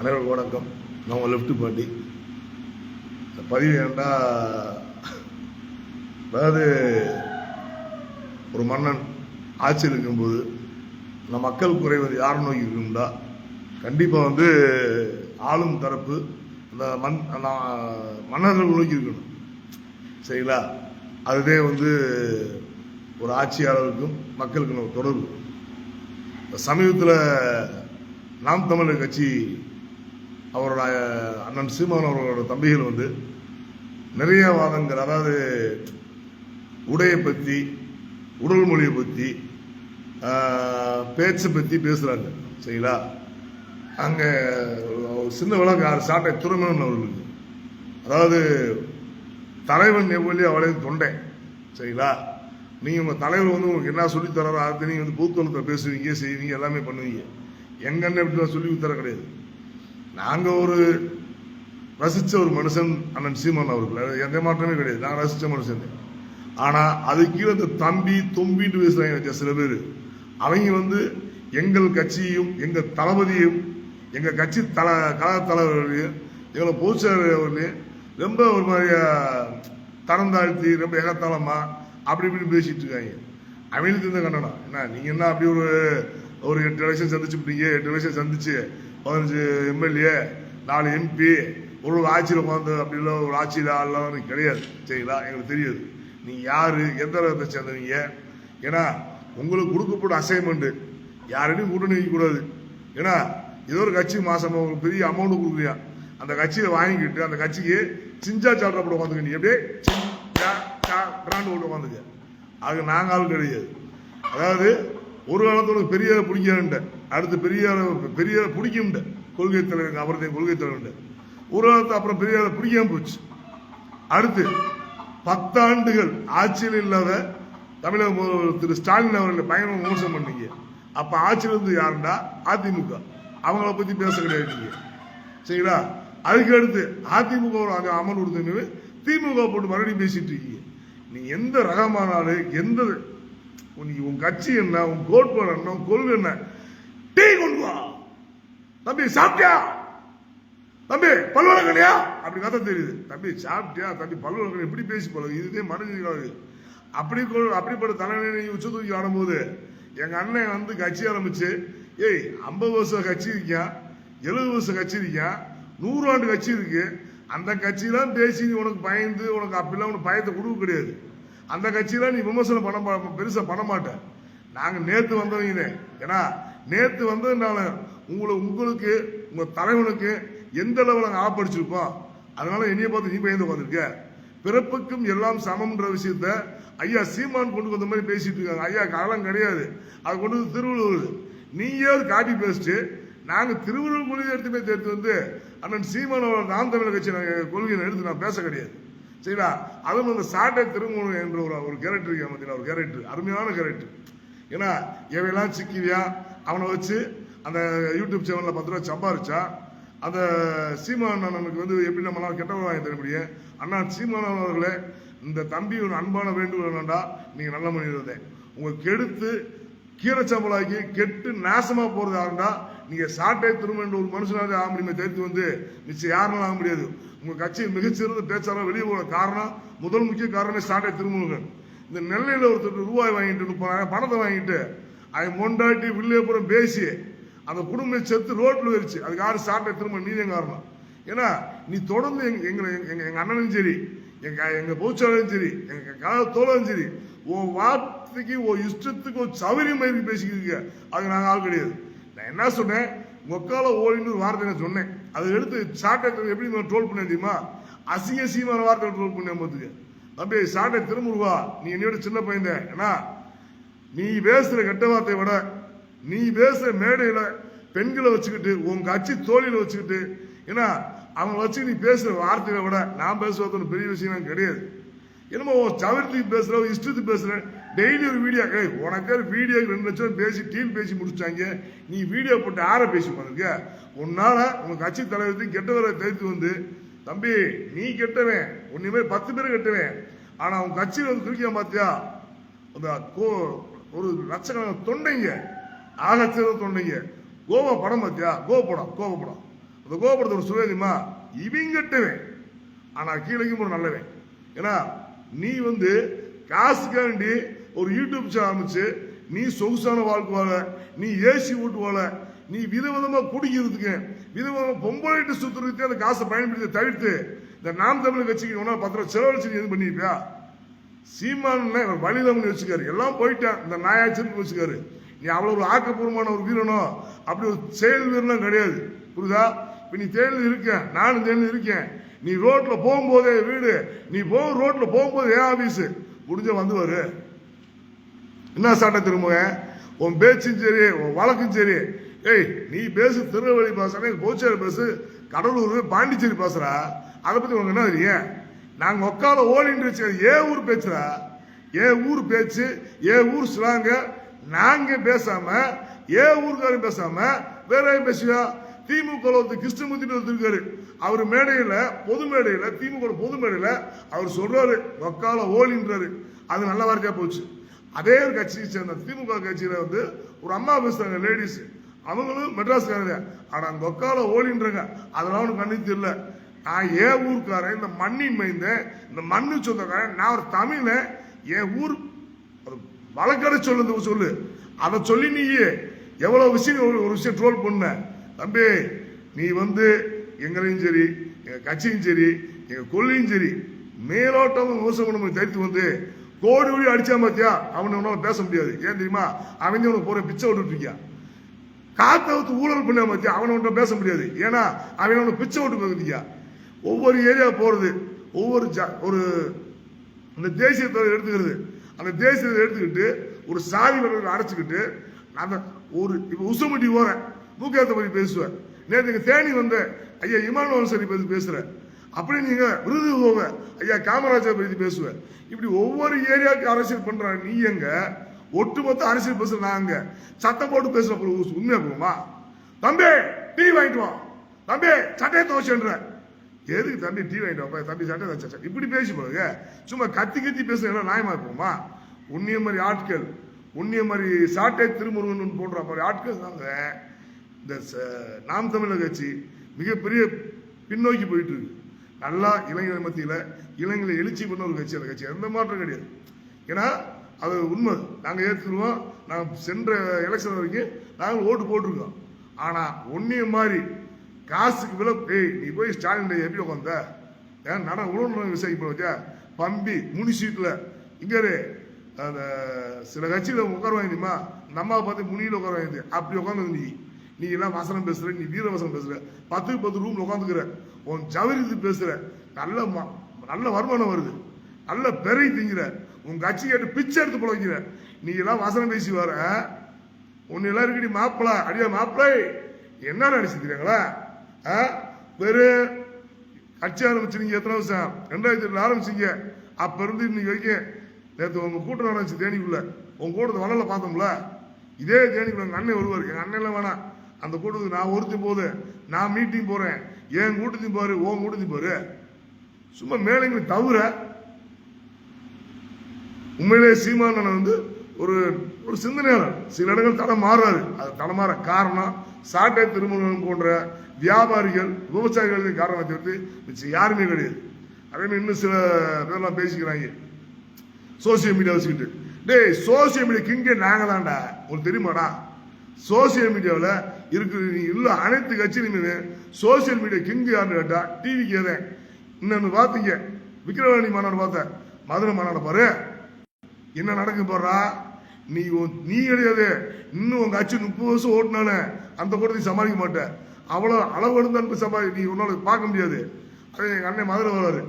அனைவருக்கும் வணக்கம். நான் உங்கள் லெஃப்ட் பாட்டி இந்த பதிவு ஏன்டா அதாவது ஒரு மன்னன் ஆட்சியில் இருக்கும்போது இந்த மக்கள் குறைவது யார் நோக்கி இருக்கும்டா? கண்டிப்பாக வந்து ஆளும் தரப்பு அந்த மண் மன்னர்கள் நோக்கி இருக்கணும். சரிங்களா? அதுவே வந்து ஒரு ஆட்சியாளருக்கும் மக்களுக்கும் ஒரு தொடர்பு. சமீபத்தில் நாம் தமிழர் கட்சி அவரோட அண்ணன் சீமான் அவர்களோட தம்பிகள் வந்து நிறைய வாதங்கள் அதாவது உடையை பற்றி உடல் மொழியை பற்றி பேச்சை பற்றி பேசுகிறாங்க சரிங்களா? அங்கே சின்ன விளக்கு யார் சாட்டை துறமன் அவர்களுக்கு. அதாவது தலைவன் எவ்வளோ அவளே தொண்டை. சரிங்களா? நீங்கள் உங்கள் தலைவர் வந்து உங்களுக்கு என்ன சொல்லித் தராரோ அதை நீங்கள் வந்து பூத்தோளத்தை பேசுவீங்க செய்வீங்க எல்லாமே பண்ணுவீங்க. எங்கன்னு எப்படி இப்படி சொல்லி தர கிடையாது. நாங்கள் ஒரு ரசித்த ஒரு மனுஷன் அண்ணன் சீமான் அவர்கள். எந்த மாற்றமே கிடையாது. நான் ரசித்த மனுஷன். ஆனால் அது கீழே இந்த தம்பி தொம்பின்னு பேசுகிறாங்க சில பேர். அவங்க வந்து எங்கள் கட்சியையும் எங்கள் தளபதியும் எங்கள் கட்சி தல கழக தலைவர்களையும் எங்களை பொதுச்செயலாளர் ரொம்ப ஒரு மாதிரியாக தரம் தாழ்த்தி ரொம்ப எகத்தாளமா அப்படி இப்படின்னு பேசிட்டு இருக்காங்க. அவங்களுக்கு இந்த கண்டனம். என்ன நீங்கள் என்ன அப்படி ஒரு ஒரு எட்டு லட்சம் சந்திச்சு விட்டீங்க எட்டு லட்சம் சந்திச்சு பதினஞ்சு எம்எல்ஏ நாலு எம்பி ஒரு ஆட்சியில் உட்காந்து அப்படி இல்லை ஒரு ஆட்சியில் ஆடலாம் கிடையாது. சரிங்களா? எங்களுக்கு தெரியாது. நீங்கள் யார்? எந்த ரகத்தை சேர்ந்தவங்க? ஏன்னா உங்களுக்கு கொடுக்கப்பட்ட அசைன்மெண்ட்டு யாரையும் கூட்டணி வைக்கக்கூடாது ஏன்னா ஏதோ ஒரு கட்சி மாசம் உங்களுக்கு பெரிய அமௌண்ட் கொடுக்குறியா? அந்த கட்சியை வாங்கிக்கிட்டு அந்த கட்சிக்கு சிஞ்சா சாப்பிட உட்காந்துக்க நீ எப்படியே பிராண்ட் போட்டு உட்காந்துக்க அது நாங்கள் ஆள் கிடையாது. அதாவது ஒரு காலத்தோட பெரிய பிடிக்காதுண்ட அடுத்து பெரிய பெரிய பிடிக்கும்ட்ட. கொள்கை தலைவர் அவரது கொள்கை தலைவர் ஒரு காலத்து அப்புறம் பெரிய பிடிக்காம போச்சு. அடுத்து பத்தாண்டுகள் ஆட்சியில் இல்லாத தமிழக முதல்வர் திரு ஸ்டாலின் அவர்களை பயணம் மோசம் பண்ணீங்க. அப்ப ஆட்சியில் இருந்து யாருண்டா? அதிமுக. அவங்கள பத்தி பேச கிடையாது சரிங்களா? அதுக்கு அடுத்து அதிமுக ஒரு அமல் கொடுத்தீங்க திமுக போட்டு மறுபடியும் பேசிட்டு இருக்கீங்க. நீ எந்த ரகமானாலும் எந்த நீ உன் கட்சி என்ன உன் கோட்பாடு என்ன கொள்கை என்ன? டீ கொண்டு வா. தம்பி சாப்பிட்டியா? தம்பி பல்வழக்கணியா அப்படி கதை தெரியுது. தம்பி சாப்பிட்டியா? தம்பி பல்வழக்கணி எப்படி பேசி பழகு? இதுதே மனிதர்களாக அப்படி அப்படிப்பட்ட தலைநிலை உச்ச தூக்கி ஆடும்போது எங்க அண்ணன் வந்து கட்சி ஆரம்பிச்சு ஏய் ஐம்பது வருஷம் கட்சி இருக்கியா? எழுபது வருஷம் கட்சி இருக்கியா? நூறு ஆண்டு கட்சி இருக்கு. அந்த கட்சியெல்லாம் பேசி உனக்கு பயந்து உனக்கு அப்படிலாம் உனக்கு பயத்தை கொடுக்க கிடையாது. அந்த கட்சியெல்லாம் நீ விமர்சனம் பண்ண பெருசாக பெருசா பண்ண மாட்ட நாங்க நேத்து வந்தவங்க ஏன்னா நேத்து வந்ததுனால உங்களை உங்களுக்கு உங்க தலைவனுக்கு எந்த அளவு நாங்கள் ஆப்படிச்சிருப்போம் அதனால என்னைய பார்த்து நீ பயந்து உட்காந்துருக்க பிறப்புக்கும் எல்லாம் சமம்ன்ற விஷயத்த ஐயா சீமான் கொண்டு வந்த மாதிரி பேசிட்டு இருக்காங்க. ஐயா காலம் கிடையாது. அது கொண்டு வந்து திருவள்ளுவர் நீயே காப்பி பேசிட்டு நாங்க திருவள்ளுவர் கொள்கை எடுத்துமே சேர்த்து வந்து அண்ணன் சீமானோட நாம் தமிழர் கட்சி கொள்கையை எடுத்து நான் பேச கிடையாது. சரிங்களா? அதுவும் இந்த சாட்டை திருமணம் என்ற ஒரு ஒரு கேரக்டர் இருக்கு பார்த்தீங்களா ஒரு கேரக்டர் அருமையான கேரக்டர் ஏன்னா எவையெல்லாம் சிக்கிவியா? அவனை வச்சு அந்த யூடியூப் சேனலில் பத்து ரூபா சம்பாரிச்சா அந்த சீமான் அண்ணனுக்கு வந்து எப்படி நம்மளால கெட்டவங்க வாங்கி தர முடியும்? அண்ணா சீமான் அவர்களே இந்த தம்பி ஒரு அன்பான வேண்டுகோள் என்னண்டா? நீங்கள் நல்ல மனிதரே உங்கள் கெடுத்து கீரச்சம்பளாக்கி கெட்டு நாசமாக போகிறது யாருண்டா? நீங்கள் சாட்டை திரும்ப ஒரு மனுஷனாக ஆக முடியுமே தவிர்த்து வந்து நிச்சயம் யாருனாலும் ஆக முடியாது? உங்க கட்சி மிகச்சிறந்த பேச்சாளர் வெளியே போன காரணம் முதல் முக்கிய காரணம் சாட்டை திருமுருகன். இந்த நெல்லையில் ஒருத்தர் ரூபாய் வாங்கிட்டு முப்பதாயிரம் பணத்தை வாங்கிட்டு அவன் மொண்டாட்டி வில்லியபுரம் பேசி அந்த குடும்பம் செத்து ரோட்டில் வச்சு அதுக்கு யாரும் சாட்டை திரும்ப நீதே காரணம். ஏன்னா நீ தொடர்ந்து எங்க எங்களை எங்க எங்க அண்ணனும் சரி எங்க எங்க பொதுச்சாளரும் சரி எங்க கழக தோழரும் சரி உன் வார்த்தைக்கு உன் இஷ்டத்துக்கு ஒரு சௌரிய மாதிரி பேசிக்கிறீங்க அது நாங்கள் ஆள் கிடையாது. நான் என்ன சொன்னேன்? மொக்கால ஓடின்னு ஒரு வார்த்தை நான் சொன்னேன். அதை எடுத்து சாட்டை எப்படி நான் ட்ரோல் பண்ண தெரியுமா? அசிங்க சீமான வார்த்தை ட்ரோல் பண்ண போதுக்கு தம்பி சாட்டை திருமுருவா நீ என்னையோட சின்ன பையன் ஏன்னா நீ பேசுற கெட்ட வார்த்தையை விட நீ பேசுற மேடையில பெண்களை வச்சுக்கிட்டு உன் கட்சி தோழியில வச்சுக்கிட்டு ஏன்னா அவங்க வச்சு நீ பேசுற வார்த்தையை விட நான் பேசுவது பெரிய விஷயம் கிடையாது. என்னமோ உன் சவரத்துக்கு பேசுற இஷ்டத்துக்கு பேசுற டெய்லி ஒரு வீடியோ ஏய் உனக்கு வீடியோ ரெண்டு லட்சம் பேசி டீம் பேசி முடிச்சாங்க நீ வீடியோ போட்டு ஆற பேசி பண்ணிருக்க உன்னால உங்க கட்சி தலைவருக்கு கெட்டவரை தவிர்த்து வந்து தம்பி நீ கெட்டவன். உன்னை பத்து பேர் கெட்டவன். ஆனா உன் கட்சியில் வந்து குறிக்க பாத்தியா அந்த கோ- ஒரு லட்சக்கணக்கான தொண்டைங்க. ஆகச்சிறந்த தொண்டைங்க. கோவா படம் பார்த்தியா? கோவ படம் கோவ படம் அந்த கோபுரத்தோட சுவேதிமா இவங்கட்டவன் ஆனா கீழே ஒரு நல்லவன். ஏன்னா நீ வந்து காசுக்காண்டி ஒரு யூடியூப் சேனல் ஆரம்பிச்சு நீ சொகுசான வாழ்க்கை வாழ நீ ஏசி ஓட்டு வாழ நீ விதவிதமாக குடிக்கிறதுக்கு விதவிதமாக பொம்பளைட்டு சுத்துறதுக்கு அந்த காசை பயன்படுத்தி தவிர்த்து இந்த நாம் தமிழ் கட்சிக்கு ஒன்றா பத்து ரூபா செலவழிச்சு நீ எது பண்ணியிருப்பியா? சீமான் வழியில வச்சுக்காரு எல்லாம் போயிட்டேன். இந்த நாயாச்சின்னு வச்சுக்காரு நீ அவ்வளோ ஒரு ஆக்கப்பூர்வமான ஒரு வீரனோ அப்படி ஒரு செயல் வீரனும் கிடையாது. புரியுதா? இப்போ நீ தேர்தல் இருக்கேன் நானும் தேர்தல் இருக்கேன். நீ ரோட்டில் போகும்போதே வீடு நீ போ ரோட்டில் போகும்போது ஏன் ஆஃபீஸு முடிஞ்ச வந்துவார் என்ன சட்டை திரும்புங்க உன் பேச்சும் சரி உன் வழக்கும் சரி. ஏய் நீ பேசு திருநெல்வேலி பேசுறேன் கோச்சேரி பேசு கடலூர் பாண்டிச்சேரி பேசுறா. அதை பத்தி உனக்கு என்ன தெரியும்? நாங்கள் உக்கால ஓடிட்டு வச்சு ஏன் ஊர் பேச்சுறா ஏ ஊர் பேச்சு ஏன் ஊர் ஸ்லாங்க நாங்க பேசாம ஏன் ஊருக்காரன் பேசாம வேற ஏன் பேசுவா திமுக ஒருத்தர் கிருஷ்ணமூர்த்தி இருக்காரு. அவர் மேடையில பொது மேடையில திமுக பொது மேடையில அவர் சொல்றாரு ஒக்கால ஓலின்றாரு அது நல்ல வார்த்தையா போச்சு. அதே ஒரு கட்சியை சேர்ந்த திமுக கட்சியில வந்து ஒரு அம்மா பேசுறாங்க லேடிஸ் அவங்களும் மெட்ராஸ்காரங்க. ஆனா அந்த ஒக்கால ஓலின்றாங்க அதெல்லாம் ஒன்றும் கண்ணு தெரியல. நான் ஏன் ஊருக்காரன் இந்த மண்ணின் மைந்த இந்த மண்ணு சொந்தக்காரன் நான் ஒரு தமிழ என் ஊர் வழக்கடை சொல்லுது சொல்லு அதை சொல்லி நீ எவ்வளோ விஷயம் ஒரு விஷயம் ட்ரோல் பண்ண. தம்பி நீ வந்து எங்களையும் சரி எங்கள் கட்சியும் சரி எங்கள் கொள்ளையும் சரி மேலோட்டம் விவசாயம் பண்ண தரித்து வந்து கோடி கோடி அடிச்சா பாத்தியா? அவனை உன்னால பேச முடியாது. ஏன் தெரியுமா? அவன் உனக்கு போற பிச்சை விட்டுட்டு இருக்கியான் காத்த ஊழல் பண்ண பத்தி அவனை ஒன்றும் பேச முடியாது. ஏன்னா அவன் உனக்கு பிச்சை விட்டு போகுதியா ஒவ்வொரு ஏரியா போறது ஒவ்வொரு ஜா- ஒரு அந்த தேசியத்தை எடுத்துக்கிறது. அந்த தேசியத்தை எடுத்துக்கிட்டு ஒரு சாதி வர்க்கத்தை அடைச்சிக்கிட்டு அந்த ஒரு இப்ப உசுமட்டி போறேன் மூக்கேத்த பத்தி பேசுவேன். நேற்று தேனி வந்த ஐயா இமானுவல் சரி பத்தி பேசுறேன். அப்படி நீங்க விருது போவ ஐயா காமராஜர் பத்தி பேசுவேன். இப்படி ஒவ்வொரு ஏரியாவுக்கு அரசியல் பண்ற நீ எங்க? ஒட்டுமொத்த அரசியல் பேசுற நாங்க சத்தம் போட்டு பேசுற பொழுது உண்மையா போகுமா? தம்பி டீ வாங்கிட்டு வா. தம்பி சட்டையை துவச்சுன்ற எதுக்கு தம்பி டீ வாங்கிட்டு வாப்பா? தம்பி சட்டை துவைச்சா இப்படி பேசி போடுங்க சும்மா கத்தி கத்தி பேசுகிற நியாயமா இருப்போமா உன்னிய மாதிரி ஆட்கள் உன்னிய மாதிரி சாட்டை திருமுருகன் போன்ற மாதிரி ஆட்கள் தாங்க. இந்த நாம் தமிழர் கட்சி மிகப்பெரிய பின்னோக்கி போயிட்டு இருக்கு. நல்லா இளைஞர் மத்தியில் இளைஞர்களை எழுச்சி பண்ண ஒரு கட்சி அந்த கட்சி. எந்த மாற்றம் கிடையாது. ஏன்னா அது உண்மை. நாங்கள் ஏத்துக்குருவோம் நாங்கள் சென்ற எலெக்ஷன் வரைக்கும் நாங்கள் ஓட்டு போட்டிருக்கோம். ஆனால் ஒன்றிய மாதிரி காசுக்கு விலை ஏய் நீ போய் ஸ்டாலின் எப்படி உட்காந்த ஏன் நட உணவு விசாரிக்க போச்சா பம்பி முனி சீட்டில். இங்க அந்த சில கட்சியில் உட்கார தெரியுமா நம்ம பார்த்து முனியில் உட்கார வாங்கிது அப்படி உட்காந்து நீ. நீ எல்லாம் வசனம் பேசுகிற நீ வீர வசனம் பேசுகிற பத்துக்கு பத்து ரூம் உட்காந்துக்கிற உன் ஜவரித்து பேசுற. நல்ல நல்ல வருமானம் வருது. நல்ல பெரை திங்கிற. உன் கட்சி கேட்டு பிச்சை எடுத்து பிழைக்கிற நீ எல்லாம் வசனம் பேசி வர. உன் எல்லாம் இருக்கடி மாப்பிள அடியா மாப்பிளை. என்ன நினைச்சிருக்கிறீங்களா வெறும் கட்சி ஆரம்பிச்சிருங்க எத்தனை வருஷம்? ரெண்டாயிரத்தி ரெண்டு ஆரம்பிச்சிங்க. அப்ப இருந்து இன்னைக்கு வரைக்கும் நேற்று உங்க கூட்டம் நடந்துச்சு தேனிக்குள்ள. உங்க கூட்டத்தை வளரல பார்த்தோம்ல? இதே தேனிக்குள்ள எங்கள் அண்ணன் வருவார் எங்கள் அண்ணன் எல்லாம் வேணாம். அந்த கூட்டத்துக்கு நான் ஒருத்தி போது நான் மீட்டிங் போறேன். என் கூட்டத்தையும் பாரு ஓ கூட்டத்தையும் பாரு? சும்மா மேலைங்க தவிர உண்மையிலே சீமானன் வந்து ஒரு ஒரு சிந்தனையாளர். சில இடங்கள் தடம் மாறுறாரு அது தடமாற காரணம் சாட்டை திருமணம் போன்ற வியாபாரிகள் விவசாயிகளுக்கு காரணம் தவிர்த்து மிச்சம் யாருமே கிடையாது. அதே மாதிரி இன்னும் சில பேர்லாம் பேசிக்கிறாங்க. சோசியல் மீடியா வச்சுக்கிட்டு. டேய் சோசியல் மீடியா கிங்கே நாங்க தான்டா உங்களுக்கு தெரியுமாடா? சோசியல் மீடியாவில் இருக்கிற நீ இல்லை அனைத்து கட்சியிலுமே சோசியல் மீடியா கிங்கு யாருன்னு கேட்டா டிவிக்கு ஏதேன் இன்னொன்னு பார்த்தீங்க விக்கிரவாணி மாநாடு பார்த்தேன் மதுரை மாநாடு பாரு. என்ன நடக்கும் போறா நீ நீ கிடையாது. இன்னும் உங்க அச்சு முப்பது வருஷம் ஓட்டினானே. அந்த கூட்டத்தை சமாளிக்க மாட்டேன் அவ்வளோ அளவு எடுத்து சமாளி நீ உன்னால பார்க்க முடியாது. அதே எங்கள் அண்ணன் மதுரை வர்றாரு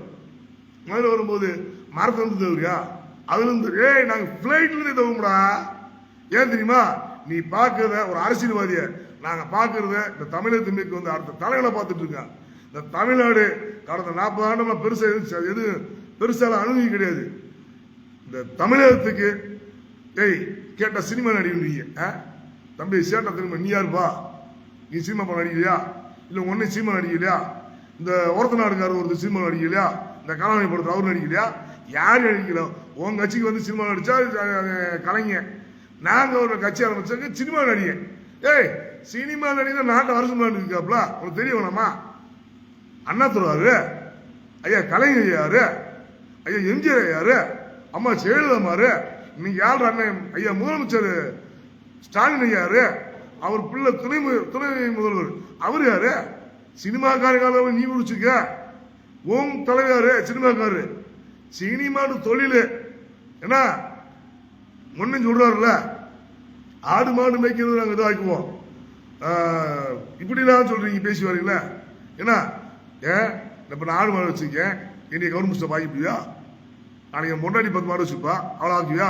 மதுரை வரும்போது மரத்து வந்து தவிரியா அதுலேருந்து ஏய் நாங்கள் ஃப்ளைட்லேருந்து இருந்து ஏன் தெரியுமா? நீ பார்க்குற ஒரு அரசியல்வாதியை நாங்க பாக்குறத இந்த தமிழர் மீது வந்து அடுத்த தலைகளை பார்த்துட்டு இருக்காங்க. இந்த தமிழ்நாடு கடந்த நாற்பது ஆண்டுமா பெருசா எது- எது பெருசால அணுகி கிடையாது. இந்த தமிழகத்துக்கு ஏய் கேட்ட சினிமா நடிகை ஆ? தம்பி சேட்டை திரும்ப நீ யாருப்பா நீ சினிமா படம் நடிக்கலையா? இல்ல ஒன்னே சினிமா நடிக்கலையா? இந்த ஒருத்த நாடுக்காரர் ஒருத்தர் சினிமா நடிக்கலையா? இந்த கலாணி படத்தில் அவர் நடிக்கலையா? யார் நடிக்கல? உன் கட்சிக்கு வந்து சினிமா நடிச்சா கலைங்க கலைஞர் நாங்க ஒரு கட்சி ஆரம்பிச்சாங்க சினிமா நடிகை ஏய் சினிமா நடிகர் நாட்டை அரசு இருக்காப்ல? உனக்கு தெரிய வேணாமா? அண்ணா துறாரு ஐயா கலைஞர் யாரு ஐயா எம்ஜிஆர் யாரு அம்மா ஜெயலலிதாமாரு நீங்க யார் அண்ணன்? ஐயா முதலமைச்சர் ஸ்டாலின் ஐயாரு. அவர் பிள்ளை துணை துணை முதல்வர். அவர் யாரு? சினிமாக்காரங்க நீ குடிச்சுக்க உன் தலைவர் சினிமாக்காரு சினிமான்னு தொழில். என்ன முன்னு சொல்றாருல ஆடு மாடு மேய்க்கிறது நாங்கள் இதாக்குவோம். இப்படிலாம் சொல்றீங்க பேசி வரீங்களா? என்ன ஏன் இப்போ நான் ஆடு மாடு வச்சிருக்கேன். என்னைய கவர்மெண்ட் வாங்கிப்பியா நாளைக்கு என் பத்து மாடு வச்சுப்பா அவ்வளோ ஆக்குவியா?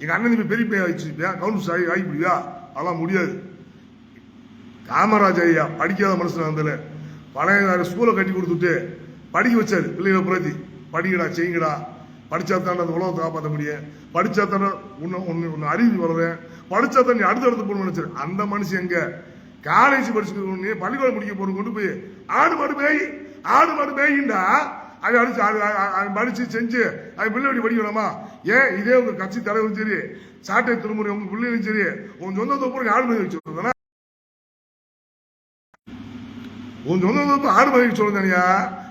எங்கள் அண்ணன் தம்பி பெரிய பையன் வச்சுருப்பியா? கவர்மெண்ட் ஆகி வாங்கிப்பியா அதெல்லாம் முடியாது. காமராஜ் ஐயா படிக்காத மனுஷன் வந்தல பழைய ஸ்கூலை கட்டி கொடுத்துட்டு படிக்க வச்சாரு பிள்ளைகளை புரத்தி படிக்கடா செய்யுங்கடா படிச்சா தானே அந்த உலகத்தை காப்பாற்ற முடியும். படிச்சா தானே உன்னை ஒன்று ஒன்று அறிவு வளரேன் படிச்சா தான் நீ அடுத்தடுத்து போகணும்னு நினைச்சாரு அந்த மனுஷன் எங்க? காலேஜ் படிச்சுட்டு பள்ளிக்கூடம் முடிக்க போகிற கொண்டு போய் ஆடு மாடு மேய் ஆடு மாடு மேயிண்டா? அதை அடிச்சு அது அது- படிச்சு செஞ்சு அது பிள்ளை எப்படி படிக்கணுமா ஏன் இதே உங்க கட்சி தலைவரும் சரி சாட்டை திருமுறை உங்க பிள்ளைகளும் சரி உன் சொந்த தொப்புறம் ஆடு மேய் வச்சுருந்தா உன் சொந்த சொத்து ஆடு மதிக்க சொல்லுங்கய்யா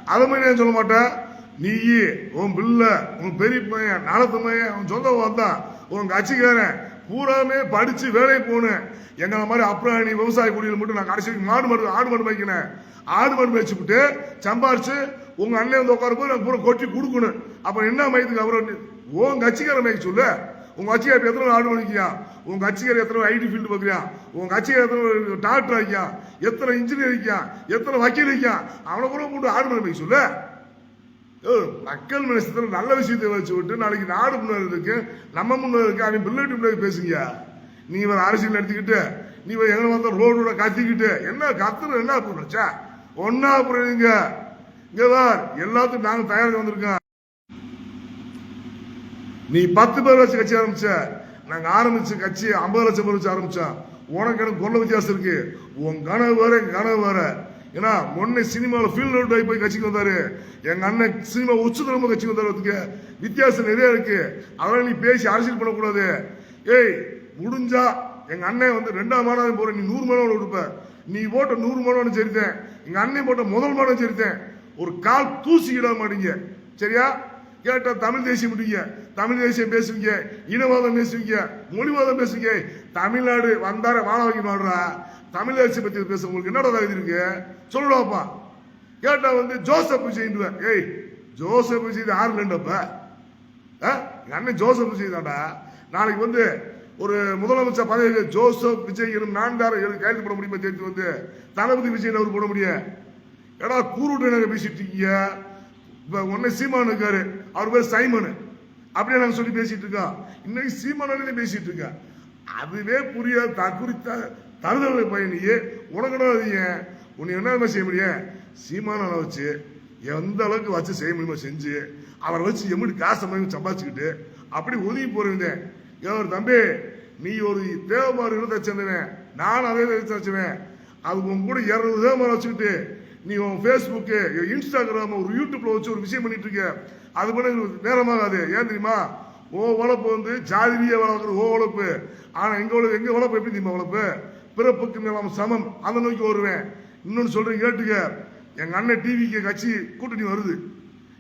அதை மாதிரி நான் சொல்ல மாட்டேன். நீ உன் பிள்ளை உன் பெரிய பையன் நாளத்து பையன் உன் சொந்த வந்தான் உன் கட்சிக்காரன் பூராமே படிச்சு வேலைக்கு போகணும் எங்களை மாதிரி அப்புறாணி விவசாய குடியில் மட்டும் நான் கடைசி மாடு மருந்து ஆடு மருந்து வைக்கினேன் ஆடு மருந்து வச்சுக்கிட்டு சம்பாரிச்சு உங்க அண்ணன் வந்து உட்கார போது நான் பூரா கொட்டி கொடுக்கணும். அப்ப என்ன மயத்துக்கு அப்புறம் உன் கட்சிக்காரன் மயக்க சொல்லு. உங்க கட்சிக்கார எத்தனை ஆடு மணிக்கியா உங்க கட்சிக்கார எத்தனை ஐடி ஃபீல்டு பார்க்குறியா? உங்க கட்சிக்கார எத்தனை டாக்டர் ஆகியா எத்தனை இன்ஜினியர் இருக்கியா? எத்தனை வக்கீல் ஆகியா அவனை கூட போட்டு ஆடு மருந்து சொல்லு. மக்கள் மனசத்துல நல்ல விஷயத்தை வச்சு விட்டு நாளைக்கு நாடு முன்னேறதுக்கு நம்ம முன்னேறதுக்கு அவன் பிள்ளைட்டு முன்னாடி பேசுங்க. நீ ஒரு அரசியல் எடுத்துக்கிட்டு நீ ஒரு எங்க வந்த ரோடோட கத்திக்கிட்டு என்ன கத்துற என்ன பண்ணுச்சா ஒன்னா புரியுங்க இங்க. எல்லாத்துக்கும் நாங்க தயாராக வந்திருக்கோம். நீ பத்து பேர் வச்சு கட்சி ஆரம்பிச்ச நாங்க ஆரம்பிச்ச கட்சி ஐம்பது லட்சம் பேர் வச்சு ஆரம்பிச்சோம். உனக்கு எனக்கு கொள்ள வித்தியாசம் இருக்கு. உன் கனவு வேற என் கனவு வேற. ஏன்னா முன்ன சினிமாவில் ஃபீல்ட் அவுட் ஆகி போய் கட்சிக்கு வந்தாரு. எங்க அண்ணன் சினிமா உச்சதரமா கட்சிக்கு வந்தாரு வித்தியாசம் நிறைய இருக்கு. அதனால நீ பேசி அரசியல் பண்ணக்கூடாது. ஏய் முடிஞ்சா எங்க அண்ணன் வந்து ரெண்டாம் மாதம் போற நீ நூறு மாதம் கொடுப்ப. நீ போட்ட நூறு மாதம் சரித்தேன் எங்க அண்ணன் போட்ட முதல் மாதம் சரித்தேன் ஒரு கால் தூசி இட மாட்டீங்க. சரியா? கேட்டா தமிழ் தேசியம் முடிங்க தமிழ் தேசியம் பேசுவீங்க. இனவாதம் பேசுவீங்க. மொழிவாதம் பேசுவீங்க. தமிழ்நாடு வந்தார வாழ வைக்க மாடுறா. தமிழ் அரசு பத்தி பேச உங்களுக்கு என்னடா தகுதி இருக்கு? சொல்லுவாப்பா கேட்டா வந்து ஜோசப் விஜய் ஏய் ஜோசப் விஜய் யாரு இல்லைண்டப்ப? எங்க அண்ணன் ஜோசப் விஜய் தான்டா. நாளைக்கு வந்து ஒரு முதலமைச்சர் பதவி ஜோசப் விஜய் எனும் நான்கார கைது போட முடியுமா தெரிஞ்சு வந்து தளபதி விஜய் அவர் போட முடியும்? ஏடா கூறுட்டு நாங்க பேசிட்டு இருக்கீங்க? இப்ப ஒன்னு சீமான் இருக்காரு. அவர் பேர் சைமனு. அப்படியே நாங்க சொல்லி பேசிட்டு இருக்கோம். இன்னைக்கு சீமானே பேசிட்டு இருக்கேன் அதுவே புரிய குறித்த தருதலை பயணியே உனக்கு உன்னை என்ன செய்ய முடியும்? சீமான வச்சு எந்த அளவுக்கு வச்சு செய்ய முடியுமோ செஞ்சு அவரை வச்சு எப்படி காசை மாதிரி சம்பாதிச்சுக்கிட்டு அப்படி ஒதுங்கி போறீங்க ஏன் தம்பி நீ ஒரு தேவமாறு இருந்த சேர்ந்தவன். நான் அதே தச்சுவேன் அது உன் கூட இருநூறு தேவமாரி வச்சுக்கிட்டு நீ உன் ஃபேஸ்புக்கு இன்ஸ்டாகிராம் ஒரு யூடியூப்ல வச்சு ஒரு விஷயம் பண்ணிட்டு இருக்க. அது பண்ண நேரமாகாது. ஏன் தெரியுமா? ஓ உழப்பு வந்து ஜாதிரிய வளர்க்குற ஓ உழப்பு. ஆனால் எங்கே உழப்பு எங்கே உழப்பு எப்படி தெரியுமா உழப்பு? பிறப்புக்கு மேலாம் சமம். அதை நோக்கி வருவேன் இன்னொன்னு சொல்றேன் கேட்டுக்க. எங்க அண்ணன் டிவிக்கு கட்சி கூட்டணி வருது.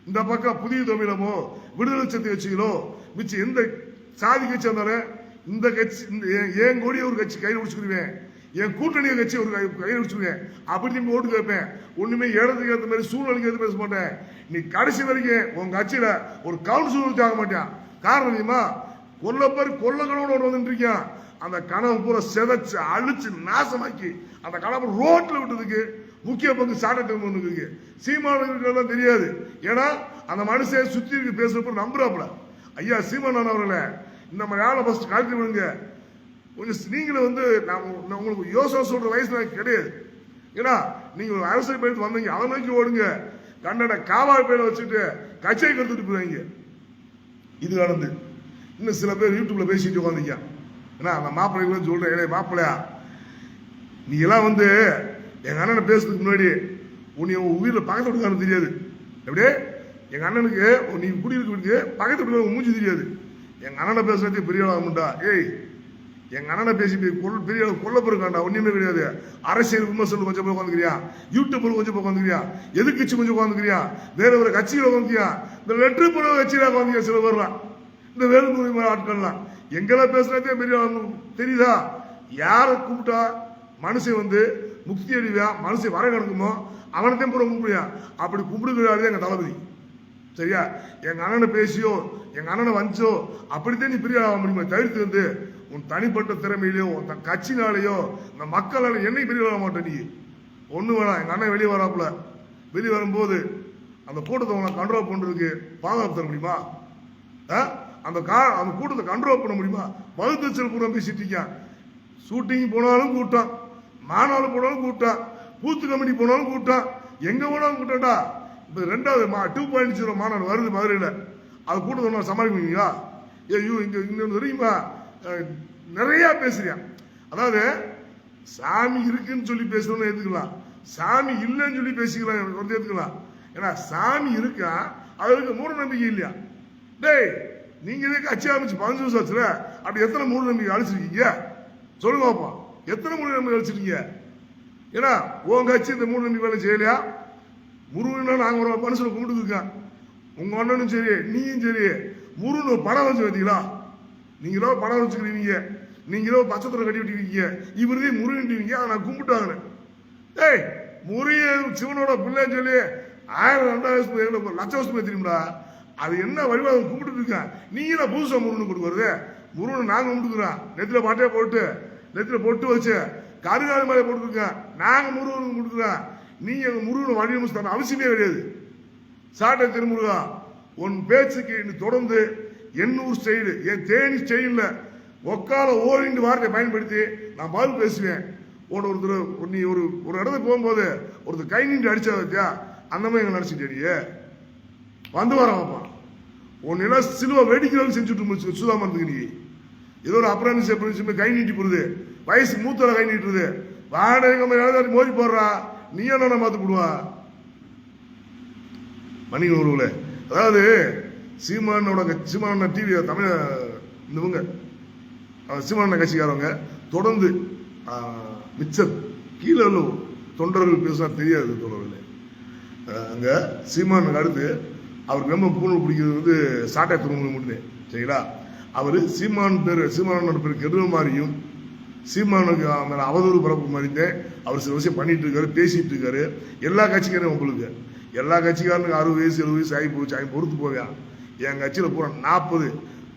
இந்த பக்கம் புதிய தமிழமோ விடுதலை சக்தி கட்சிகளோ மிச்சம் எந்த சாதி கட்சி வந்தாலும் இந்த கட்சி இந்த என் என் கொடிய ஒரு கட்சி கையில் பிடிச்சிக்கிடுவேன் என் கூட்டணி கட்சி ஒரு கை- கையில் பிடிச்சிருவேன் அப்படி நீங்க ஓட்டு கேட்பேன். ஒண்ணுமே இடத்துக்கு ஏற்ற மாதிரி சூழ்நிலைக்கு ஏற்ற பேச மாட்டேன். நீ கடைசி வரைக்கும் உன் கட்சியில ஒரு கவுன்சிலர் ஆக மாட்டேன். காரணம் தெரியுமா? கொல்ல பேர் கொல்ல ஒன்று வந்துட்டு இருக்கான். அந்த கனவு பூரா செதைச்சு அழிச்சு நாசமாக்கி அந்த கனவு ரோட்டில் விட்டதுக்கு முக்கிய பங்கு சாட்டத்தில் இருக்கு சீமானுக்கு தெரியாது. ஏன்னா அந்த மனுஷன் சுத்தி இருக்கு பேசுறப்ப நம்புறாப்புல. ஐயா சீமானன் அவர்களே இந்த மாதிரி ஆளை ஃபர்ஸ்ட் கழட்டி விடுங்க. கொஞ்சம் நீங்களும் வந்து நான் நான் உங்களுக்கு யோசனை சொல்ற வயசு எனக்கு கிடையாது. ஏன்னா நீங்க ஒரு அரசியல் போயிட்டு வந்தீங்க அதை நோக்கி ஓடுங்க. கண்டன காவாய் பேரை வச்சுட்டு கச்சை கருத்துட்டு போயிருங்க இது நடந்து. இன்னும் சில பேர் யூடியூப்ல பேசிட்டு உட்காந்தீங்க ஏன்னா அந்த மாப்பிள்ளைகளும் சொல்கிறேன் ஏழை மாப்பிள்ளையா நீ எல்லாம் வந்து எங்கள் அண்ணனை பேசுறதுக்கு முன்னாடி உன்னை உன் உயிரில் பக்கத்து விட்டுக்காரன் தெரியாது. எப்படியே எங்கள் அண்ணனுக்கு நீ குடியிருக்க பக்கத்து விட்டு மூஞ்சி தெரியாது. எங்கள் அண்ணனை பேசுறதே பெரிய ஆகும்டா. ஏய் எங்கள் அண்ணனை பேசி போய் கொல் பெரிய கொல்ல போயிருக்காண்டா ஒன்றுமே கிடையாது. அரசியல் விமர்சனம் கொஞ்சம் போய் உட்காந்துக்கிறியா? யூடியூப்பில் கொஞ்சம் போய் உட்காந்துக்கிறியா? எதிர்கட்சி கொஞ்சம் உட்காந்துக்கிறியா? வேற ஒரு கட்சியில் உட்காந்துக்கியா இந்த லெட்ரு போட கட்சியில் உட்காந்துக்கியா சில பேர்லாம். இந்த வேலுமுறை ஆட்கள்லாம். எங்கெல்லாம் பேசுறதே பெரிய தெரியுதா? யாரை கூப்பிட்டா மனுஷன் வந்து முக்தி அடிவியா மனுஷன் வர கிடக்குமோ அவனத்தையும் பூரா கும்பிடுயா அப்படி கும்பிடுகிறாரு எங்க தளபதி. சரியா? எங்க அண்ணனை பேசியோ எங்க அண்ணனை வந்தோ அப்படித்தான் நீ பெரிய ஆக முடியுமா தவிர்த்து வந்து உன் தனிப்பட்ட திறமையிலையோ உன் கட்சினாலேயோ இந்த மக்களால என்னைக்கு பெரிய ஆக மாட்டேன் நீ? ஒன்று வேணாம். எங்க அண்ணன் வெளியே வராப்புல. வெளியே வரும்போது அந்த கூட்டத்தை உங்களை கண்ட்ரோல் பண்றதுக்கு பாதுகாப்பு தர முடியுமா? ஆ? அந்த கா அந்த கூட்டத்தை கண்ட்ரோல் பண்ண முடியுமா? வகுத்தச்சல் கூட பேசிட்டு இருக்கான் ஷூட்டிங் போனாலும் கூட்டம். மாநாடு போனாலும் கூட்டம். பூத்து கமிட்டி போனாலும் கூட்டம். எங்கே போனாலும் கூட்டம்டா. இப்போ ரெண்டாவது மா டூ பாயிண்ட் ஜீரோ மாநாடு வருது மதுரையில். அது கூட்டத்தை ஒன்றா சமாளிப்பீங்களா ஐயோ இங்கே இன்னொன்று தெரியுமா? நிறையா பேசுகிறேன் அதாவது சாமி இருக்குன்னு சொல்லி பேசணும்னு ஏற்றுக்கலாம் சாமி இல்லைன்னு சொல்லி பேசிக்கலாம் எனக்கு வந்து ஏற்றுக்கலாம் ஏன்னா சாமி இருக்கா? அவருக்கு மூட நம்பிக்கை இல்லையா? டேய் நீங்க இதே கட்சி அமைச்சு பதினஞ்சு வருஷம் ஆச்சுல? அப்படி எத்தனை மூட நம்பிக்கை அழிச்சிருக்கீங்க? சொல்லுங்க பாப்பா. எத்தனை மூட நம்பிக்கை அழிச்சிருக்கீங்க? ஏன்னா உன் கட்சி இந்த மூட நம்பிக்கை வேலை செய்யலையா? முருகனா நாங்க ஒரு மனுஷனை கும்பிட்டு இருக்கோம். உங்க அண்ணனும் சரி நீயும் சரி முருகன் பணம் படம் வச்சு வைத்தீங்களா நீங்களோ படம் வச்சுக்கிறீங்க நீங்களோ பச்சத்தில் கட்டி விட்டுருக்கீங்க. இவருதே முருகன்ட்டீங்க அதை நான் கும்பிட்டாங்க ஏய் முருகன் சிவனோட பிள்ளைன்னு சொல்லி ஆயிரம் ரெண்டாயிரம் வருஷம் லட்சம் வருஷம் தெரியும்டா. அது என்ன வழிபாடு கும்பிட்டு இருக்கேன்? நீங்கள புதுசாக புதுசா முருகன் கொடுக்குறது முருகன் நாங்கள் கும்பிட்டுக்கிறோம் நெத்தில பாட்டையை போட்டு நெத்தில பொட்டு வச்சு கருகாது மேலே போட்டுருக்கேன் நாங்கள் முருகனுக்கு கொடுக்குறோம் நீ எங்கள் முருகனை வழி தர அவசியமே கிடையாது. சாட்டை திருமுருகா உன் பேச்சுக்கு நீ தொடர்ந்து எண்ணூர் ஸ்டைலு என் தேனி ஸ்டைல்ல ஒக்கால ஓடிண்டு வார்த்தையை பயன்படுத்தி நான் பதில் பேசுவேன். உன் ஒருத்தர் நீ ஒரு ஒரு இடத்துக்கு போகும்போது ஒருத்தர் கை நீண்டு அடிச்சா வச்சியா அந்த மாதிரி எங்களை நடிச்சுட்டே வந்து வரவாப்பா உன் நில சிலுவை வெடிக்கிறவங்க செஞ்சுட்டு முடிச்சு சுதாமந்துக்கு நீ ஏதோ ஒரு அப்ரண்டிஸ் அப்ரண்டிஸ் கை நீட்டி போடுது. வயசு மூத்தல கை நீட்டுறது வாடகை மோதி போடுறா. நீ என்ன பார்த்து போடுவா? மணிக உருவில். அதாவது சீமானோட க- சீமான டிவி தமிழ் இந்தவங்க. சீமான கட்சிக்காரவங்க. தொடர்ந்து மிச்சர் கீழே உள்ள தொண்டர்கள் பேசினா தெரியாது தொடர்பில் அங்கே சீமானுக்கு அடுத்து அவருக்கு ரொம்ப பூணல் பிடிக்கிறது வந்து சாட்டை துருமுக மட்டும் சரிங்களா? அவர் சீமான் பேர் சீமானோட பேர் கெடுற மாதிரியும் சீமானுக்கு மேலே அவதூறு பரப்பு மாதிரியே அவர் சில விஷயம் பண்ணிட்டு இருக்காரு பேசிட்டு இருக்காரு. எல்லா கட்சிக்காரையும் உங்களுக்கு எல்லா கட்சிக்காரனுக்கு அறுபது வயசு எழுபது வயசு ஆகி போச்சு ஆகி பொறுத்து போவேன் என் கட்சியில் பூரா நாற்பது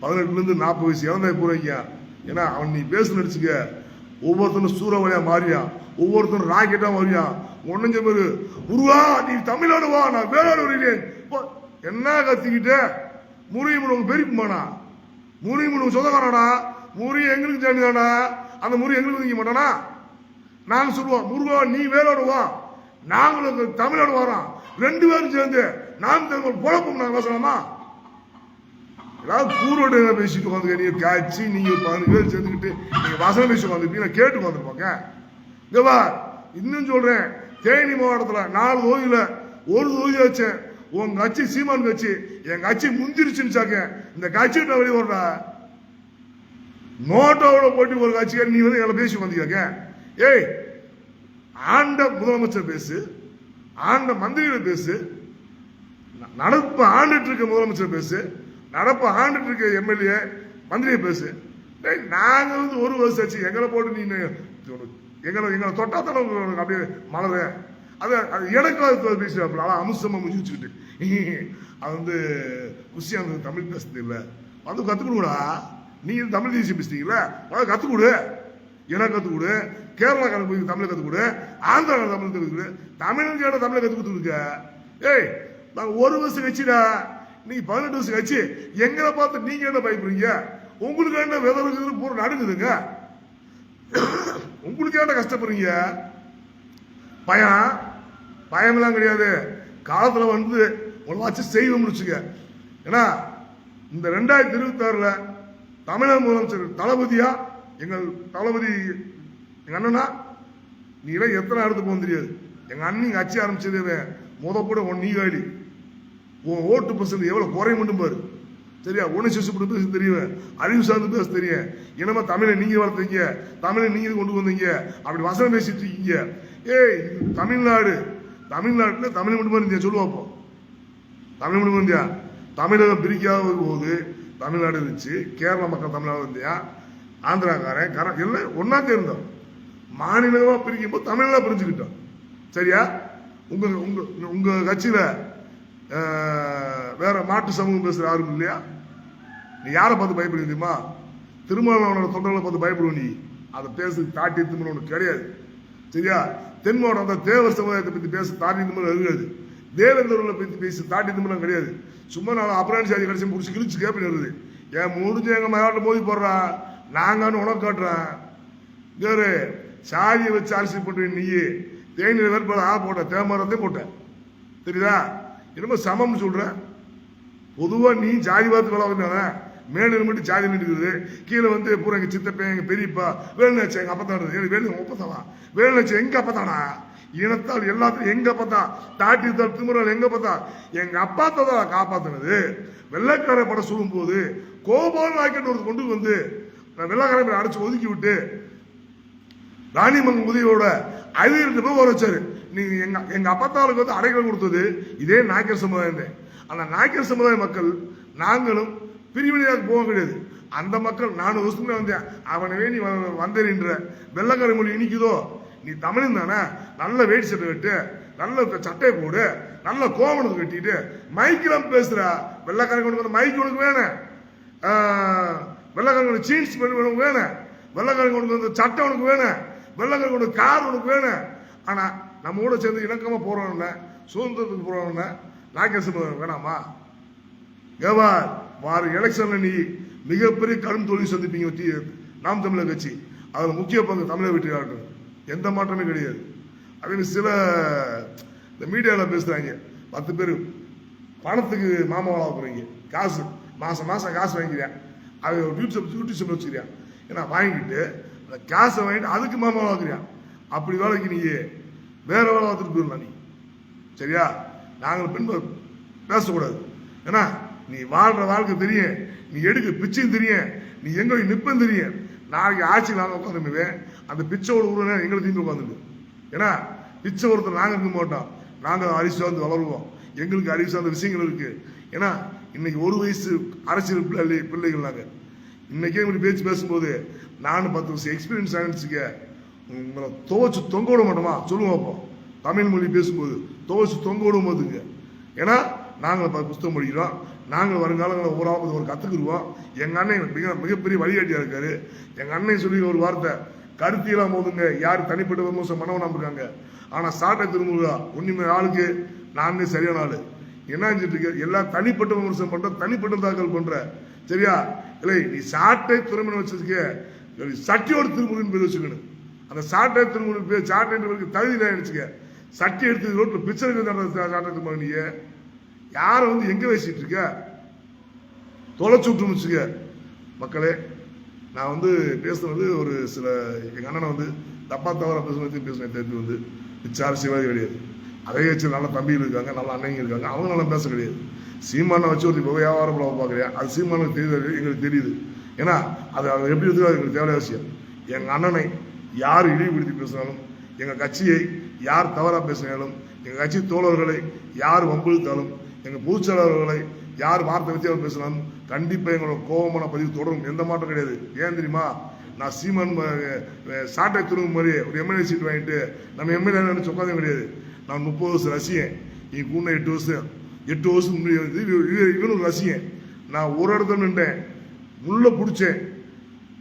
பதினெட்டுலேருந்து நாற்பது வயசு இறந்தாய் போகிறீங்க ஏன்னா அவன் நீ பேசு நடிச்சுக்க ஒவ்வொருத்தனும் சூறாவளியா மாறியான் ஒவ்வொருத்தரும் ராக்கெட்டாக மாறியான் ஒன்னஞ்ச பேர் உருவா நீ தமிழ்நாடு வா நான் வேளாண் வருகிறேன் என்ன கத்திக்கிட்ட? முறியும் உங்க பெரியப்பானா முறியும் உனக்கு சொந்தக்காரடா முறி எங்களுக்கு சேர்ந்தாடா அந்த முறி எங்களுக்கு நீங்க மாட்டானா? நாங்க சொல்லுவோம் முருகா நீ வேலோடுவோம் நாங்களும் தமிழோடு வரோம். ரெண்டு பேரும் சேர்ந்து நாம் தமிழ் குழப்பம் நாங்க பேசலாமா? ஏதாவது கூரோடு பேசிட்டு உட்காந்து நீங்க காய்ச்சி நீங்க பதினஞ்சு பேர் சேர்ந்துக்கிட்டு நீங்க வசனம் பேசி உட்காந்துருப்பீங்க. நான் கேட்டு உட்காந்துருப்பாங்க. இங்க இன்னும் சொல்றேன் தேனி மாவட்டத்தில் நாலு தொகுதியில் ஒரு தொகுதி வச்சேன். உங்க கட்சி சீமான் கட்சி என் கட்சி முந்திருச்சுன்னு சாக்க இந்த கட்சிகிட்ட வெளியே வர்றா நோட்டோட போட்டி ஒரு கட்சிக்கார நீ வந்து எங்களை பேசி வந்தீங்க ஏய் ஆண்ட முதலமைச்சர் பேசு ஆண்ட மந்திரிகள் பேசு நடப்பு ஆண்டுட்டு இருக்க முதலமைச்சர் பேசு நடப்பு ஆண்டுட்டு இருக்க எம்எல்ஏ மந்திரியை பேசு. டேய், நாங்க வந்து ஒரு வருஷம் ஆச்சு எங்களை போட்டு நீ எங்களை எங்களை தொட்டா அப்படியே மலரு? அது அது எனக்கு பேசுவாப்புல அதான் அம்சமா முடிஞ்சு வச்சுக்கிட்டு. அது வந்து குஷியா தமிழ் பேசுறது இல்லை வந்து கத்துக் கொடுடா நீங்க தமிழ் தேசியம் பேசுறீங்களா அதை கற்றுக் கொடு. எனக்கு கற்றுக் கொடு? கேரளாக்காரன் போய் தமிழை கற்றுக் கொடு. ஆந்திராக்காரன் தமிழ் கற்றுக் கொடு. தமிழன் கேட்ட தமிழை கற்றுக் கொடுத்துருக்க ஏய் நான் ஒரு வருஷம் கழிச்சுடா. நீங்கள் பதினெட்டு வருஷம் கழிச்சு எங்களை பார்த்து நீங்கள் என்ன பயப்படுறீங்க? உங்களுக்கு என்ன விதவுக்கு பூரா நடுங்குதுங்க. உங்களுக்கு என்ன கஷ்டப்படுறீங்க? பயம் பயமெல்லாம் கிடையாது. காலத்தில் வந்து உங்களை செய்வ செய்வோம் முடிச்சுங்க ஏன்னா இந்த ரெண்டாயிரத்தி இருபத்தாறில் தமிழக முதலமைச்சர் தளபதியா எங்கள் தளபதி எங்க அண்ணனா நீ எல்லாம் எத்தனை இடத்துக்கு போக தெரியாது. எங்க அண்ணன் கட்சி ஆரம்பிச்சதே முத கூட உன் நீ காலி. உன் ஓட்டு பர்சன்ட் எவ்வளவு குறைய மட்டும் பாரு. சரியா? உணர்ச்சி வசப்பட்டு பேச தெரியும். அறிவு சார்ந்து பேச தெரியும். என்னமா தமிழை நீங்க வளர்த்தீங்க தமிழை நீங்க கொண்டு வந்தீங்க? அப்படி வசனம் பேசிட்டு இருக்கீங்க. ஏய் தமிழ்நாடு. தமிழ்நாட்டில் தமிழ் மட்டுமா இந்தியா. சொல்லுவா அப்போ. தமிழ் மட்டுமா இந்தியா. தமிழகம் பிரிக்காத போது தமிழ்நாடு இருந்துச்சு. கேரள மக்கள் தமிழ்நாடு இருந்தியா? ஆந்திராக்காரன் கர எல்லாம் ஒன்னா சேர்ந்தோம். மாநிலமா பிரிக்கும் போது தமிழா பிரிஞ்சுக்கிட்டோம். சரியா? உங்க உங்க உங்க கட்சியில வேற மாட்டு சமூகம் பேசுற யாரும் இல்லையா? நீ யாரை பார்த்து பயப்படுவ தெரியுமா? திருமாவளவனோட தொண்டர்களை பார்த்து பயப்படுவ நீ. அதை பேசு தாட்டி திரும்ப ஒன்று கிடையாது. சரியா? தென் மாவட்டம் அந்த தேவர் சமுதாயத்தை பத்தி பேச தாண்டி நிமிடம் இருக்காது தேவேந்திரர்களை பத்தி பேச தாண்டி நிமிடம் கிடையாது. சும்மா நான் அப்புறம் சாதி கடைசி முடிச்சு கிழிச்சு கேப்பின் வருது ஏன் முடிஞ்சு எங்க மயாட்டம் மோதி போடுறா? நாங்கன்னு உனக்கு காட்டுறேன் வேறு சாதியை வச்சு அரசியல் பண்ற நீ தேனியில் வேறுபாடு ஆ போட்ட தேமரத்தையும் போட்ட தெரியுதா? என்னமோ சமம்னு சொல்கிறேன் பொதுவாக நீ ஜாதி பார்த்து வேலை வந்தானே மேலே மட்டும் ஜாதி நின்றுக்குது கீழே வந்து பூரா எங்கள் சித்தப்பன் எங்கள் பெரியப்பா வேலுநாச்சு எங்க அப்பத்தான் வேலு முப்பத்தாவா எங்கள் அப்பா அப்பத்தானா இனத்தால் எல்லாத்தையும் எங்க பார்த்தா தாட்டி தால் திமுறால் எங்க பார்த்தா எங்க அப்பா தான் காப்பாத்தினது. வெள்ளக்கார படம் சொல்லும் போது கோபால் நாய்க்கன் ஒரு கொண்டு வந்து நான் வெள்ளைக்காரன் அடைச்சு ஒதுக்கி விட்டு ராணிமங்கல் உதவியோட ஐநூறு பேர் வர வச்சாரு. நீங்க எங்க எங்க அப்பத்தாளுக்கு வந்து அடைக்கலம் கொடுத்தது. இதே நாயக்கர் சமுதாயம் தான் அந்த நாயக்கர் சமுதாய மக்கள் நாங்களும் பிரிவினையாக போக கிடையாது. அந்த மக்கள் நானூறு வருஷத்துக்கு வந்தேன். அவனவே நீ வ- வந்தேன்ற வெள்ளக்கார மொழி இனிக்குதோ? நீ தமிழன் தானே? நல்ல வேட்டி சட்டை கட்டு நல்ல சட்டையை போடு நல்ல கோவணத்தை கட்டிட்டு மைக்கெல்லாம் பேசுற. வெள்ளக்காரங்க கொண்டு வந்து மைக் உனக்கு வேணும் வெள்ளக்காரங்க ஜீன்ஸ் பண்ணி உனக்கு வேணும் வெள்ளக்காரங்க உனக்கு வந்து சட்டை உனக்கு வேணும் வெள்ளக்காரங்க உனக்கு கார் உனக்கு வேணும் ஆனா நம்ம கூட சேர்ந்து இணக்கமா போறோம்ல சுதந்திரத்துக்கு போறோம்ல நாகேசன் வேணாமா? கேவார் வார எலெக்ஷன்ல நீ மிகப்பெரிய கடும் தோல்வி சந்திப்பீங்க நாம் தமிழர் கட்சி. அதில் முக்கிய பங்கு தமிழக வெற்றி எந்த மாற்றமே கிடையாது. அதே சில இந்த மீடியாவில் பேசுகிறாங்க பத்து பேர் பணத்துக்கு மாமாவாக போகிறீங்க காசு மாதம் மாதம் காசு வாங்கிக்கிறேன் அது யூடியூப் யூடியூப் வச்சுக்கிறேன் ஏன்னா வாங்கிட்டு அந்த காசை வாங்கிட்டு அதுக்கு மாமாவாக வைக்கிறியா அப்படி வேலைக்கு நீ வேற வேலை பார்த்துட்டு போயிடலாம் நீ. சரியா? நாங்கள் பின்பு பேசக்கூடாது. ஏன்னா நீ வாழ்ற வாழ்க்கை தெரியும். நீ எடுக்க பிச்சையும் தெரியும். நீ எங்க நிப்பம் தெரியும். நாளைக்கு ஆட்சி நாங்கள் உட்காந்துருவேன் அந்த பிச்சோட உருவ எங்களை தீர்ந்து உட்காந்துருக்கு ஏன்னா பிச்சை ஒருத்தர் நாங்கள் இருக்க மாட்டோம். நாங்கள் அறிவு சார்ந்து வளருவோம். எங்களுக்கு அறிவு சார்ந்த விஷயங்கள் இருக்கு. ஏன்னா இன்னைக்கு ஒரு வயசு அரசியல் பிள்ளை பிள்ளைகள் நாங்கள் இன்னைக்கே இப்படி பேச்சு பேசும்போது நானும் பத்து வருஷம் எக்ஸ்பீரியன்ஸ் ஆகிடுச்சுக்க உங்களை துவச்சு தொங்க விட மாட்டோமா? சொல்லுவோம் அப்போ தமிழ் மொழி பேசும்போது துவச்சு தொங்க விடும் போதுங்க ஏன்னா நாங்கள் ப- புஸ்தகம் படிக்கிறோம். நாங்கள் வருங்காலங்களில் ஒரு ஒரு கற்றுக்குருவோம் எங்கள் அண்ணன் மிக மிகப்பெரிய வழிகாட்டியாக இருக்காரு. எங்கள் அண்ணன் சொல்லி ஒரு வார்த்தை கருத்தியெல்லாம் போதுங்க யார் தனிப்பட்ட விமர்சனம் பண்ணவனாம இருக்காங்க. ஆனால் சாட்டை திருமுருகா ஒன்றுமே ஆளுக்கு நானே சரியான ஆள். என்ன செஞ்சுட்டு இருக்க? எல்லாம் தனிப்பட்ட விமர்சனம் பண்ணுற தனிப்பட்ட தாக்கல் பண்ணுற சரியா? இல்லை நீ சாட்டை திறமையை வச்சிருக்க. சட்டியோட திருமுருகன் பேர் வச்சுக்கணும். அந்த சாட்டை திருமுருகன் பேர் சாட்டை தகுதி இல்லை நினைச்சுக்க. சட்டி எடுத்து ரோட்டில் பிச்சை சாட்டை திரும்ப நீங்கள் யாரை வந்து எங்க பேசிட்டு இருக்க? தொலைச்சு விட்டுன்னு வச்சுக்க மக்களே நான் வந்து பேசுனது ஒரு சில எங்க அண்ணனை வந்து தப்பா தவறாக பேசுனது பேசுனேன். தெரிஞ்சு வந்து பிச்சார் சிவாதி கிடையாது. அதே வச்சு நல்ல தம்பிகள் இருக்காங்க நல்ல அண்ணங்க இருக்காங்க. அவங்க நல்லா பேச கிடையாது. சீமானை வச்சு ஒரு இப்போ வியாபாரம் பண்ண பார்க்குறியா அது சீமானுக்கு தெரியுது எங்களுக்கு தெரியுது. ஏன்னா அது அதை எப்படி இருக்கோ எங்களுக்கு தேவையான விஷயம். எங்க அண்ணனை யார் இழிவுபடுத்தி பேசினாலும் எங்க கட்சியை யார் தவறா பேசினாலும் எங்க கட்சி தோழர்களை யார் வம்பிழுத்தாலும் எங்கள் பொதுச் செயலாளர்களை யார் வார்த்தை அவர் பேசினாலும் கண்டிப்பாக எங்களோட கோபமான பதிவு தொடரும். எந்த மாற்றம் கிடையாது. ஏன் தெரியுமா? நான் சீமான் சாட்டை திரும்ப மாதிரி ஒரு எம்எல்ஏ சீட் வாங்கிட்டு நம்ம எம்எல்ஏ நினைச்சு உட்காந்து கிடையாது. நான் முப்பது வருஷம் ரசிகன். நீ கூட எட்டு வருஷம். எட்டு வருஷம் முன்னாடி இவனும் ரசிகன். நான் ஒரு இடத்துல நின்றேன். முள்ள பிடிச்சேன்.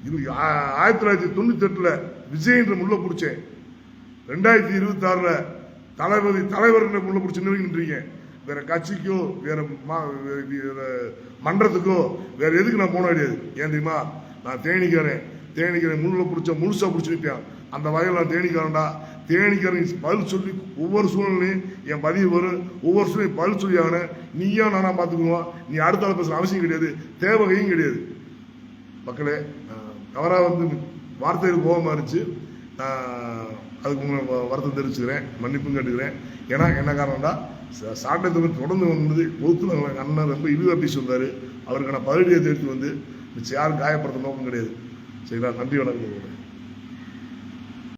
இது ஆயிரத்தி தொள்ளாயிரத்தி தொண்ணூத்தி எட்டில் விஜயன்ற முள்ள பிடிச்சேன். ரெண்டாயிரத்தி இருபத்தி ஆறில் தளபதி தலைவர் முள்ள பிடிச்சி நிறுவிக்கின்றீங்க வேற கட்சிக்கோ வேற மா- வே- மன்றத்துக்கோ வேற எதுக்கு நான் போன கிடையாது ஏன் தெரியுமா? நான் தேனிக்கிறேன் தேனிக்கிறேன் முள்ள பிடிச்ச முழுசா பிடிச்சி நிற்பேன் அந்த வகையில் நான் தேனிக்கிறேன்டா தேனிக்கிறேன் பதில் சொல்லி ஒவ்வொரு சூழ்நிலையும் என் பதிவு வரும். ஒவ்வொரு சூழ்நிலையும் பதில் சொல்லி ஆகணும். நீயா நானா பார்த்துக்குவோம். நீ அடுத்த ஆள் பேசுற அவசியம் கிடையாது. தேவகையும் கிடையாது. மக்களே அஹ், தவறா வந்து வார்த்தைகள் கோபமா இருந்துச்சு. அதுக்கு உங்களை வ- வருத்தம் தெரிவிச்சுக்கிறேன். மன்னிப்பும் கேட்டுக்கிறேன். ஏன்னா என்ன காரணம்டா ச- சாட்டை தொகுதி தொடர்ந்து வந்தது பொறுத்துல எங்கள் அண்ணன் ரொம்ப இழிவாட்டி சொன்னார். அவருக்கான பதிலடியை தேர்த்து வந்து யாரும் காயப்படுத்த நோக்கம் கிடையாது. சரிங்களா? நன்றி வணக்கம்.